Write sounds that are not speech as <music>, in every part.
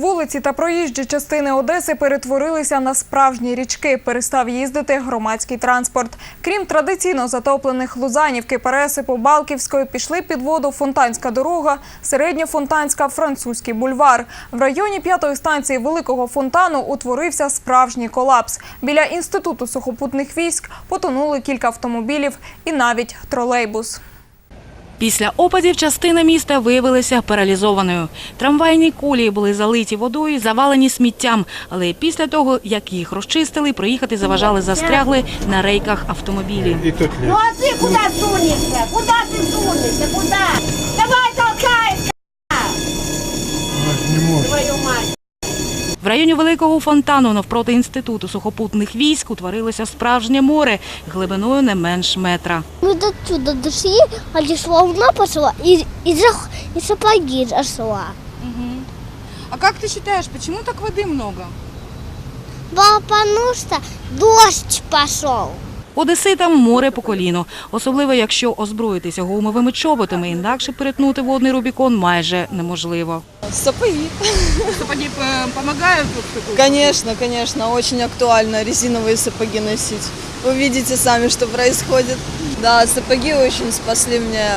Вулиці та проїжджі частини Одеси перетворилися на справжні річки. Перестав їздити громадський транспорт. Крім традиційно затоплених Лузанівки, пересипу Балківської, пішли під воду Фонтанська дорога, Середньофонтанська, Французький бульвар. В районі п'ятої станції Великого фонтану утворився справжній колапс. Біля інституту сухопутних військ потонули кілька автомобілів і навіть тролейбус. Після опадів частина міста виявилася паралізованою. Трамвайні колії були залиті водою, завалені сміттям. Але після того, як їх розчистили, проїхати заважали застрягли на рейках автомобілі. Тут Ну а ти куди сунешся? Куди ти сунешся? Куди? Давай толкайся! твою мать. В районі Великого фонтану навпроти інституту сухопутних військ утворилося справжнє море глибиною не менш метра. Мы до туда дошли, а лишь волна пошла и, и, зах- и сапоги зашла. А как ты считаешь, почему так воды много? Потому что дождь пошел. Одеситам море по коліно, особливо якщо озброїтися гумовими чоботами, інакше перетнути водний Рубікон майже неможливо. Сапоги. Сапоги э, помогают вот в такую? Конечно, конечно, очень актуально резиновые сапоги носить. Вы видите сами, что происходит. Да, сапоги очень спасли мне.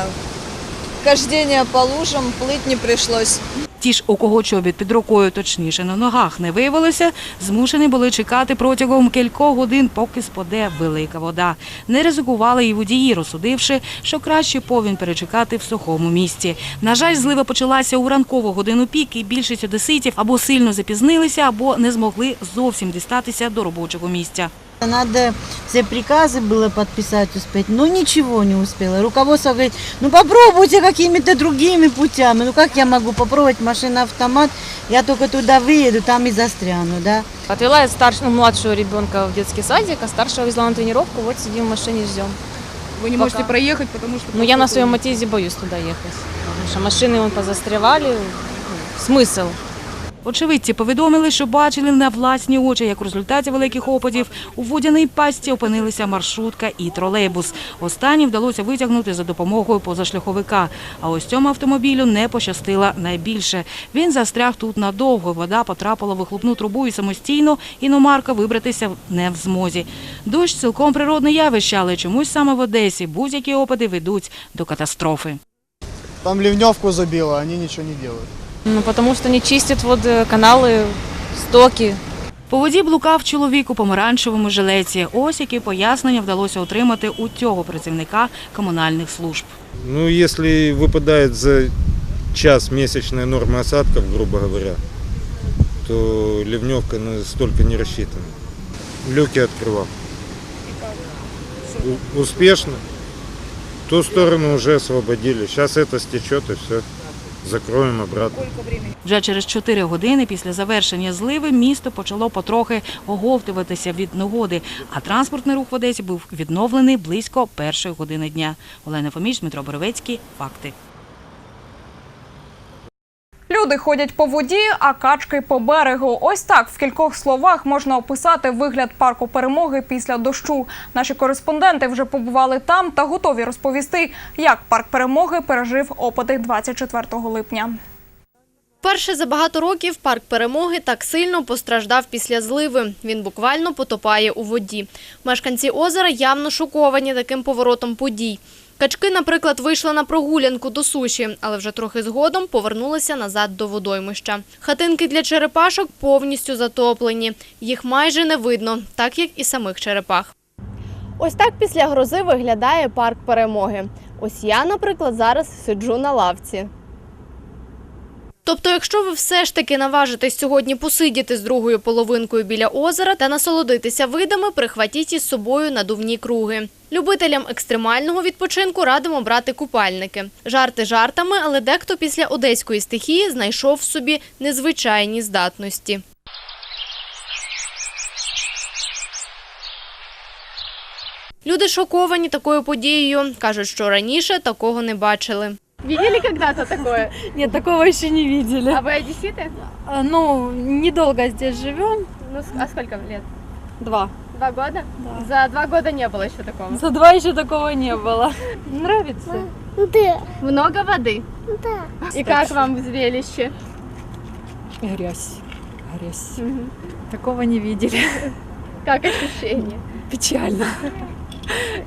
Хождение по лужам, плыть не пришлось. Ті ж, у кого чобіт під рукою, точніше на ногах не виявилося, змушені були чекати протягом кількох годин, поки спаде велика вода. Не ризикували і водії, розсудивши, що краще повінь перечекати в сухому місці. На жаль, злива почалася у ранкову годину пік, і більшість одеситів або сильно запізнилися, або не змогли зовсім дістатися до робочого місця. Надо все приказы было подписать успеть, но ничего не успела. Руководство говорит, ну попробуйте какими-то другими путями. Ну как я могу попробовать машина-автомат? Я только туда выеду, там и застряну, да? Отвела я старшего, ну, младшего ребенка в детский садик, а старшего везла на тренировку. Вот сидим в машине, ждем. Вы не Пока. можете проехать, потому что... Ну, я на своем Матизе боюсь туда ехать. Потому что машины вон позастревали. Смысл? Очевидці повідомили, що бачили на власні очі, як в результаті великих опадів у водяній пастці опинилися маршрутка і тролейбус. Останні вдалося витягнути за допомогою позашляховика. А ось цьому автомобілю не пощастило найбільше. Він застряг тут надовго. Вода потрапила в вихлопну трубу і самостійно іномарка вибратися не в змозі. Дощ цілком природне явище, але чомусь саме в Одесі будь-які опади ведуть до катастрофи. Там ливневку забило, они ничего не делают. Ну, потому что не чистят вот э, каналы, стоки. По воді блукав чоловік у помаранчевому жилеті. Ось які пояснення вдалося отримати у цього працівника комунальних служб. Ну, если выпадает за час месячная норма осадков, грубо говоря, то ливневка настолько не рассчитана. Люки открывал. У- успешно. Ту сторону уже освободили. Сейчас это стечет и все. Закроем обратно. Вже через 4 години після завершення зливи місто почало потрохи оговтуватися від негоди, а транспортний рух в Одесі був відновлений близько першої години дня. Олена Фоміч, Дмитро Боровецький. Факти. Люди ходять по воді, а качки по берегу. Ось так в кількох словах можна описати вигляд парку перемоги після дощу. Наші кореспонденти вже побували там та готові розповісти, як парк перемоги пережив опади 24 липня. Перше за багато років парк перемоги так сильно постраждав після зливи. Він буквально потопає у воді. Мешканці озера явно шоковані таким поворотом подій. Качки, наприклад, вийшли на прогулянку до суші, але вже трохи згодом повернулися назад до водоймища. Хатинки для черепашок повністю затоплені. Їх майже не видно, так як і самих черепах. Ось так після грози виглядає парк перемоги. Ось я, наприклад, зараз сиджу на лавці. Тобто, якщо ви все ж таки наважитесь сьогодні посидіти з другою половинкою біля озера та насолодитися видами, прихватіть із собою надувні круги. Любителям екстремального відпочинку радимо брати купальники. Жарти жартами, але дехто після одеської стихії знайшов в собі незвичайні здатності. Люди шоковані такою подією. кажуть, що раніше такого не бачили. Видели когда-то такое? <laughs> Нет, такого еще не видели. А вы одесситы? А, Ну, недолго здесь живем, Ну, а сколько лет? Два. Два года? За два года не было еще такого. За два еще такого не было. <laughs> Нравится? Да, Много воды? да. И как вам зрелище? Грязь. Грязь. Такого не видели. <laughs> Как ощущение? Печально.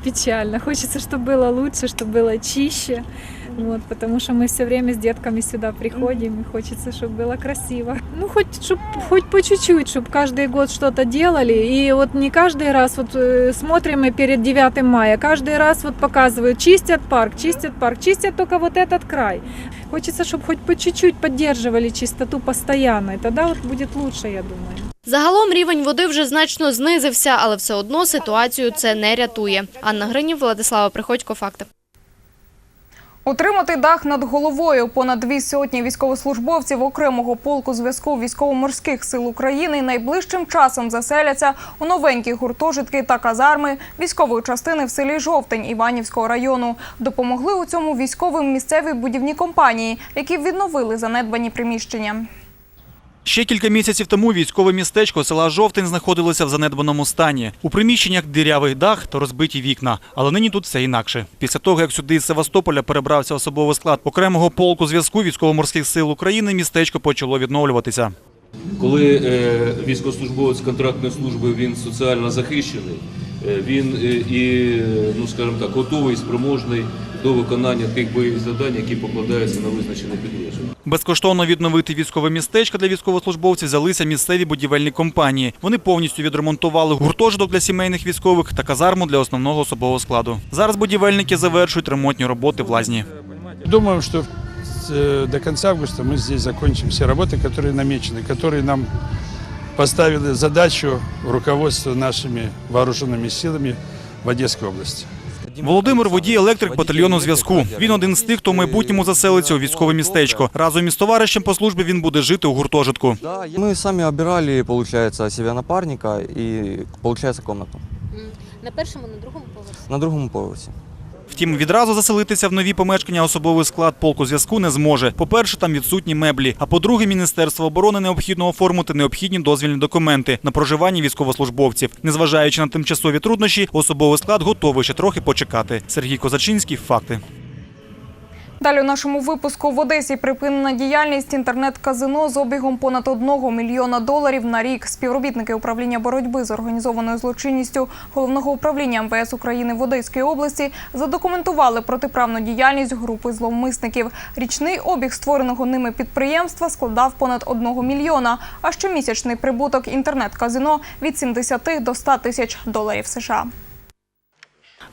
Печально. Хочется, чтобы было лучше, чтобы было чище. Вот, потому что мы все время с детками сюда приходим, и хочется, чтобы было красиво. Ну, хоть, чтоб, хоть по чуть-чуть, чтобы каждый год что-то делали. И вот не каждый раз вот э, смотрим мы перед 9 мая, каждый раз вот показывают, чистят парк, чистят парк, чистят только вот этот край. Хочется, чтобы хоть по чуть-чуть поддерживали чистоту постоянно, и тогда вот будет лучше, я думаю. Загалом рівень води вже значно знизився, але все одно ситуацію це не рятує. Анна Гринів, Владислава Приходько, Факти. Отримати дах над головою понад дві сотні військовослужбовців окремого полку зв'язку військово-морських сил України найближчим часом заселяться у новенькі гуртожитки та казарми військової частини в селі Жовтень Іванівського району. Допомогли у цьому військовим місцеві будівні компанії, які відновили занедбані приміщення. Ще кілька місяців тому військове містечко села Жовтень знаходилося в занедбаному стані. У приміщеннях дирявий дах та розбиті вікна. Але нині тут все інакше. Після того, як сюди із Севастополя перебрався особовий склад окремого полку зв'язку військово-морських сил України, містечко почало відновлюватися. Коли е, військовослужбовець контрактної служби він соціально захищений, е, він е, і, ну скажімо так, готовий спроможний до виконання тих бойових завдань, які покладаються на визначене підрозділ. Безкоштовно відновити військове містечко для військовослужбовців взялися місцеві будівельні компанії. Вони повністю відремонтували гуртожиток для сімейних військових та казарму для основного особового складу. Зараз будівельники завершують ремонтні роботи в лазні. Думаем, что э, до конца августа мы здесь закончим все работы, которые намечены, которые нам поставили задачу руководство нашими вооруженными силами в Одесской области. Володимир водій електрик батальйону зв'язку. Він один з тих, хто в майбутньому заселиться у військове містечко. Разом із товаришем по службі він буде жити у гуртожитку. Ми самі обирали, виходить, себе напарника і виходить, кімнату. На першому, на другому поверсі. на другому поверсі. Втім, відразу заселитися в нові помешкання особовий склад полку зв'язку не зможе. По-перше, там відсутні меблі. А по-друге, Міністерство оборони необхідно оформити необхідні дозвільні документи на проживання військовослужбовців. Незважаючи на тимчасові труднощі, особовий склад готовий ще трохи почекати. Сергій Козачинський, факти. Далі у нашому випуску в Одесі припинена діяльність інтернет-казино з обігом понад 1 мільйона доларів на рік. Співробітники управління боротьби з організованою злочинністю головного управління МВС України в Одеській області задокументували протиправну діяльність групи зловмисників. Річний обіг створеного ними підприємства складав понад 1 мільйона, а щомісячний прибуток інтернет-казино від 70 до 100 тисяч доларів США.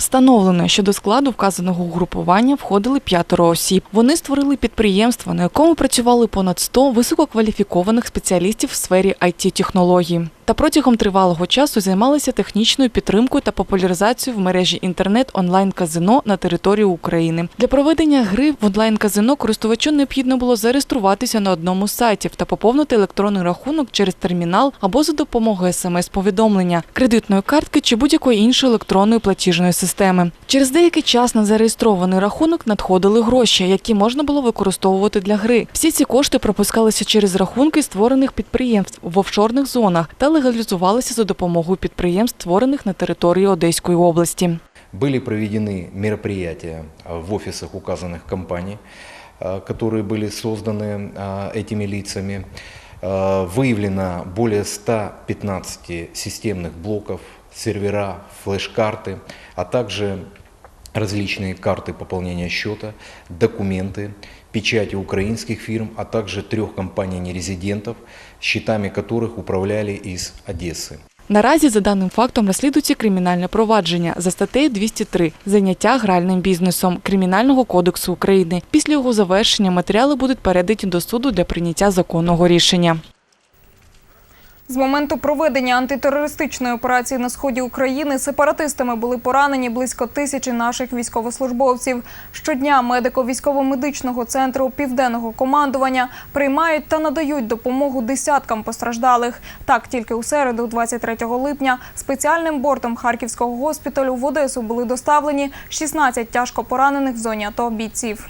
Встановлено, що до складу вказаного угрупування входили п'ятеро осіб. Вони створили підприємство, на якому працювали понад 100 висококваліфікованих спеціалістів в сфері it технологій та протягом тривалого часу займалися технічною підтримкою та популяризацією в мережі інтернет онлайн-казино на території України. Для проведення гри в онлайн-казино користувачу необхідно було зареєструватися на одному з сайтів та поповнити електронний рахунок через термінал або за допомогою смс-повідомлення, кредитної картки чи будь-якої іншої електронної платіжної системи. Через деякий час на зареєстрований рахунок надходили гроші, які можна було використовувати для гри. Всі ці кошти пропускалися через рахунки створених підприємств в офшорних зонах та легалізувалися за допомогою підприємств, створених на території Одеської області. Были проведены мероприятия а, в офисах указанных компаний, а, которые были созданы а, этими лицами. А, Выявлено более 115 системных блоков, сервера, флеш-карты, а также различные карты пополнения счета, документы, печати украинских фирм, а также трех компаний-нерезидентов, счетами которых управляли из Одессы. Наразі за даним фактом розслідується кримінальне провадження за статтею 203 «Заняття гральним бізнесом» Кримінального кодексу України. Після його завершення матеріали будуть передані до суду для прийняття законного рішення. З моменту проведення антитерористичної операції на сході України сепаратистами були поранені близько тисячі наших військовослужбовців. Щодня медико-військово-медичного центру південного командування приймають та надають допомогу десяткам постраждалих. Так, тільки у середу, 23 липня, спеціальним бортом Харківського госпіталю в Одесу були доставлені 16 тяжко поранених в зоні АТО бійців.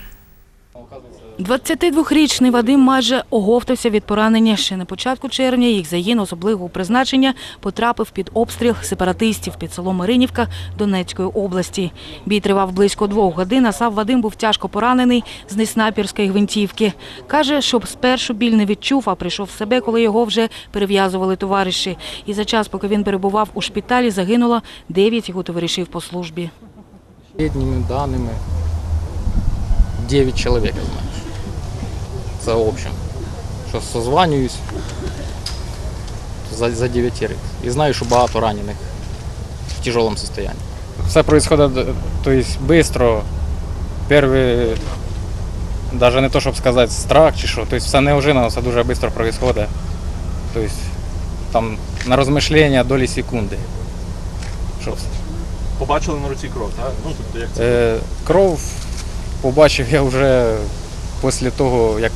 22-річний Вадим майже оговтався від поранення. Ще на початку червня їх загін особливого призначення потрапив під обстріл сепаратистів під селом Маринівка Донецької області. Бій тривав близько двох годин, а сам Вадим був тяжко поранений з неснайперської гвинтівки. Каже, щоб спершу біль не відчув, а прийшов в себе, коли його вже перев'язували товариші. І за час, поки він перебував у шпиталі, загинуло 9 його товаришів по службі. Последними данными 9 человек, За общем. Що созванююсь за, за 9 І знаю, що багато ранених в тяжелом состоянии. Все происходит то есть, быстро. Перший, даже не то, щоб сказати, страх чи що. Тобто все неожиданно, все дуже швидко происходит. Тобто, там на розмишлення долі секунди. Що Побачили на руці кров, так? Ну, тобто як це? Е, кров побачив я вже після того, як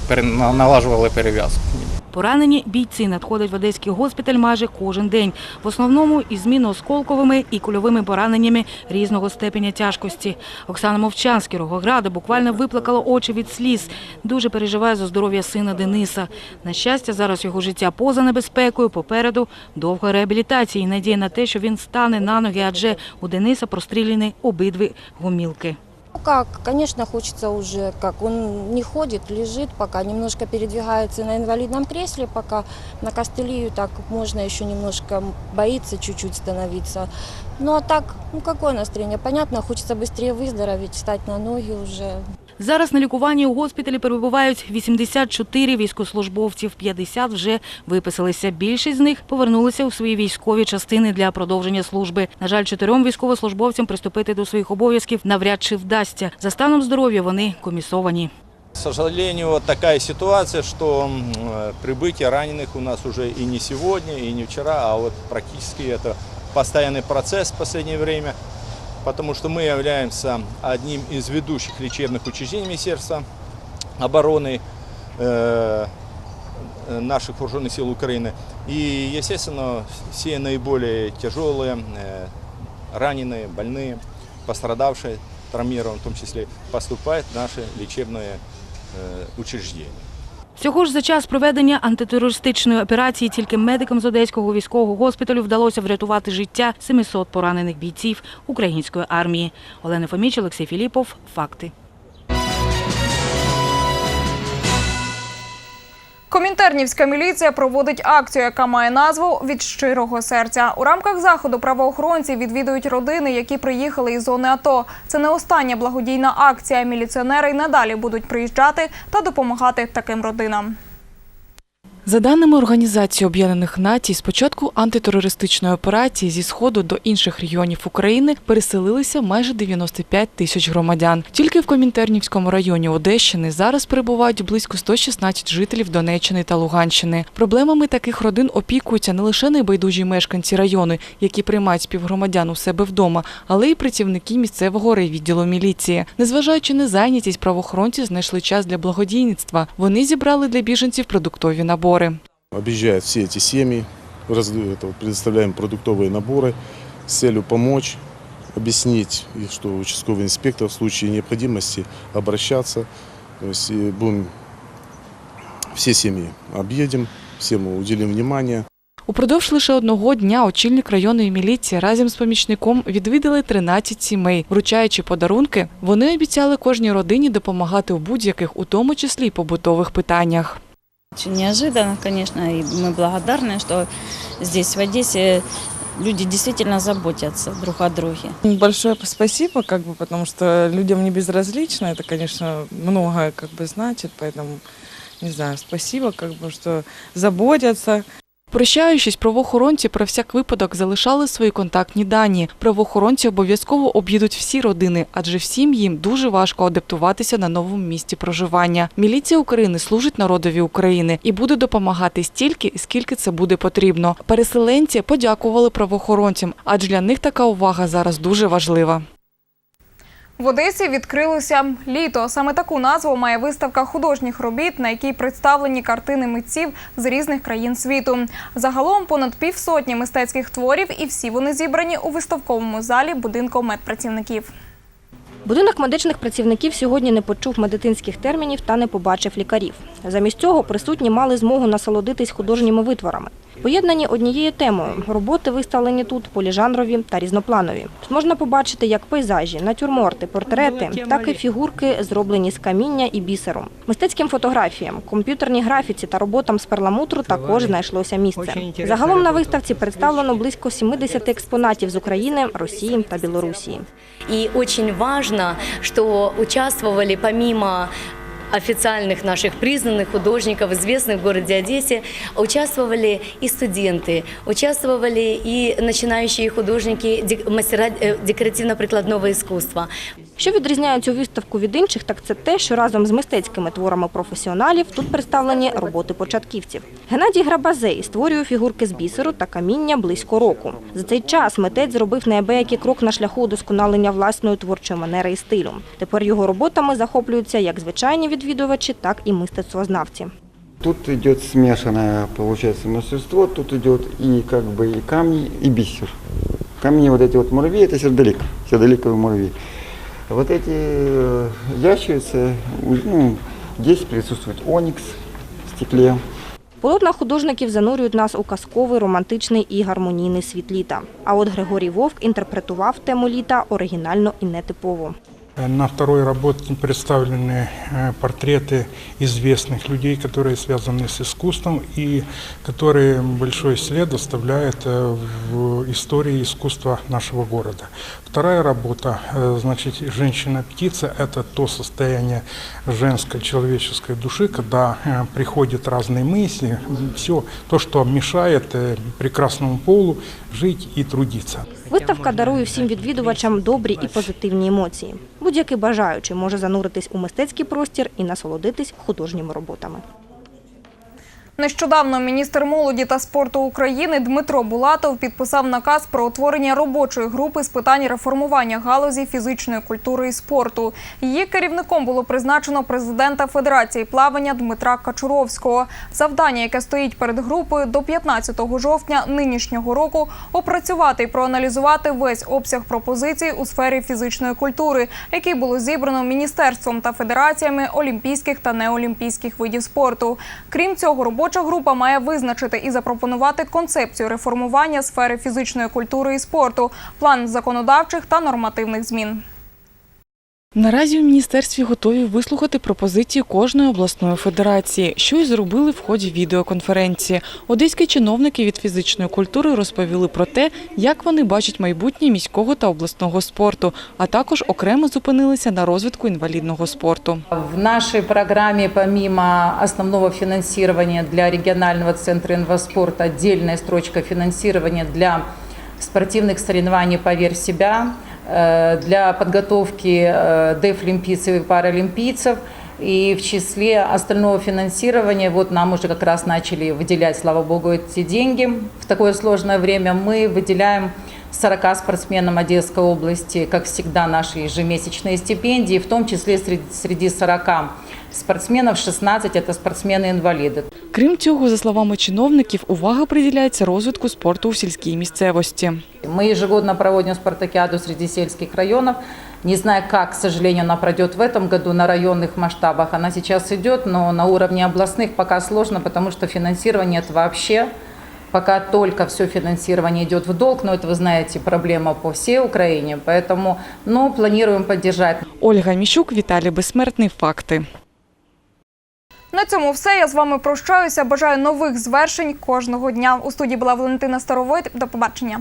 налажували перев'язку. Поранені бійці надходять в Одеський госпіталь майже кожен день. В основному із мінно-осколковими і кульовими пораненнями різного степеня тяжкості. Оксана Мовчан з Кіровограда буквально виплакала очі від сліз. Дуже переживає за здоров'я сина Дениса. На щастя, зараз його життя поза небезпекою. Попереду довга реабілітація і надія на те, що він стане на ноги, адже у Дениса простріляні обидві гомілки. Ну как, конечно, хочется уже, как он не ходит, лежит пока, немножко передвигается на инвалидном кресле, пока на костыле так можно еще немножко боится чуть-чуть становиться. Ну а так, ну какое настроение? Понятно, хочется быстрее выздороветь, встать на ноги уже. Зараз на лікуванні у госпіталі перебувають 84 військовослужбовців, 50 вже виписалися. Більшість з них повернулися у свої військові частини для продовження служби. На жаль, чотирьом військовослужбовцям приступити до своїх обов'язків навряд чи вдасться. За станом здоров'я вони комісовані. К сожалению, вот такая ситуация, что м, э, прибытие раненых у нас уже и не сегодня, и не вчера, а вот практически это постоянный процесс в последнее время, потому что мы являемся одним из ведущих лечебных учреждений Министерства обороны э, э, наших вооруженных сил Украины. И, естественно, все наиболее тяжелые, э, раненые, больные, пострадавшие, травмированные в том числе, поступают в наши лечебные э, учреждения. Всього ж за час проведення антитерористичної операції тільки медикам з Одеського військового госпіталю вдалося врятувати життя 700 поранених бійців української армії. Олена Фоміч, Олексій Філіпов. Факти. Комінтернівська міліція проводить акцію, яка має назву від щирого серця. У рамках заходу правоохоронці відвідують родини, які приїхали із зони АТО. Це не остання благодійна акція. Міліціонери й надалі будуть приїжджати та допомагати таким родинам. За даними Організації Об'єднаних Націй, з початку антитерористичної операції зі сходу до інших регіонів України переселилися майже 95 тисяч громадян. Тільки в Комінтернівському районі Одещини зараз перебувають близько 116 жителів Донеччини та Луганщини. Проблемами таких родин опікуються не лише небайдужі мешканці району, які приймають співгромадян у себе вдома, але й працівники місцевого райвідділу міліції. Незважаючи на зайнятість, правоохоронці знайшли час для благодійництва. Вони зібрали для біженців продуктові набори объезжают все эти семьи, раз- это, предоставляем продуктовые наборы с целью помочь, объяснить, и что участковый инспектор в случае необходимости обращаться. То есть и будем все семьи объедем, всем уделим внимание. Упродовж лише одного дня очільник районної міліції разом з помічником відвідали 13 сімей. Вручаючи подарунки, вони обіцяли кожній родині допомагати у будь-яких, у тому числі й побутових питаннях. Очень неожиданно, конечно, и мы благодарны, что здесь, в Одессе, люди действительно заботятся друг о друге. Большое спасибо, как бы, потому что людям не безразлично, это, конечно, многое как бы значит, поэтому, не знаю, спасибо, как бы, что заботятся. Прощаючись, правоохоронці про всяк випадок залишали свої контактні дані. Правоохоронці обов'язково об'їдуть всі родини, адже всім їм дуже важко адаптуватися на новому місці проживання. Міліція України служить народові України і буде допомагати стільки, скільки це буде потрібно. Переселенці подякували правоохоронцям, адже для них така увага зараз дуже важлива. В Одесі відкрилося літо. Саме таку назву має виставка художніх робіт, на якій представлені картини митців з різних країн світу. Загалом понад півсотні мистецьких творів, і всі вони зібрані у виставковому залі будинку медпрацівників. Будинок медичних працівників сьогодні не почув медицинських термінів та не побачив лікарів. Замість цього присутні мали змогу насолодитись художніми витворами. Поєднані однією темою роботи виставлені тут поліжанрові та різнопланові. Можна побачити як пейзажі, натюрморти, портрети, так і фігурки, зроблені з каміння і бісеру. Мистецьким фотографіям, комп'ютерній графіці та роботам з перламутру також знайшлося місце. Загалом на виставці представлено близько 70 експонатів з України, Росії та Білорусі. И очень важно, что участвовали помимо официальных наших признанных художников, известных в городе Одессе, участвовали и студенты, участвовали и начинающие художники, дек- мастера э, декоративно-прикладного искусства. Що відрізняє цю виставку від інших, так це те, що разом з мистецькими творами професіоналів тут представлені роботи початківців. Геннадій Грабазей створює фігурки з бісеру та каміння близько року. За цей час митець зробив неабиякий крок на шляху удосконалення власної творчої манери і стилю. Тепер його роботами захоплюються як звичайні відвідувачі, так і мистецтвознавці. Тут идет смешанное, получается, мастерство. Тут идет и как бы и камни, и бисер. Камни вот эти вот муравьи, это сердолик, сердоликовые муравьи. Вот эти э, ящерицы, ну, здесь присутствует оникс в стекле. Полотна художників занурюють нас у казковий, романтичний і гармонійний світ літа. А от Григорій Вовк інтерпретував тему літа оригінально і нетипово. На второй работе представлены э, портреты известных людей, которые связаны с искусством и которые большой след оставляют э, в истории искусства нашего города. Вторая работа, э, значит, «Женщина-птица» – это то состояние женской человеческой души, когда э, приходят разные мысли, все то, что мешает э, прекрасному полу жить и трудиться. Виставка дарує всім відвідувачам добрі і позитивні емоції. Будь-який бажаючий може зануритись у мистецький простір і насолодитись художніми роботами. Нещодавно міністр молоді та спорту України Дмитро Булатов підписав наказ про утворення робочої групи з питань реформування галузі фізичної культури і спорту. Її керівником було призначено президента Федерації плавання Дмитра Качуровського. Завдання, яке стоїть перед групою до 15 жовтня нинішнього року, опрацювати і проаналізувати весь обсяг пропозицій у сфері фізичної культури, який було зібрано міністерством та федераціями олімпійських та неолімпійських видів спорту. Крім цього, робоча група має визначити і запропонувати концепцію реформування сфери фізичної культури і спорту, план законодавчих та нормативних змін. Наразі у міністерстві готові вислухати пропозиції кожної обласної федерації, що й зробили в ході відеоконференції. Одеські чиновники від фізичної культури розповіли про те, як вони бачать майбутнє міського та обласного спорту, а також окремо зупинилися на розвитку інвалідного спорту. В нашей программе помимо основного финансирования для регионального центра инваспорта отдельная строчка финансирования для спортивных соревнований «Поверь в себя», э, для подготовки э, дефлимпийцев и паралимпийцев. И в числе остального финансирования, вот нам уже как раз начали выделять, слава богу, эти деньги. В такое сложное время мы выделяем 40 спортсменам Одесской области, как всегда, наши ежемесячные стипендии, в том числе среди 40 спортсменов 16 – это спортсмены-инвалиды. Крім цього, за словами чиновників, увага приділяється розвитку спорту у сільській місцевості. Мы ежегодно проводим спартакиаду среди сельских районов. Не знаю, как, к сожалению, она пройдет в этом году на районных масштабах. Она сейчас идет, но на уровне областных пока сложно, потому что финансирования нет вообще. Пока только все финансирование идет в долг, но это, вы знаете, проблема по всей Украине. Поэтому, ну, планируем поддержать. Ольга Міщук, Віталій Безсмертний. Факти. На цьому все. Я з вами прощаюся. Бажаю нових звершень кожного дня. У студії була Валентина Старовойт. До побачення.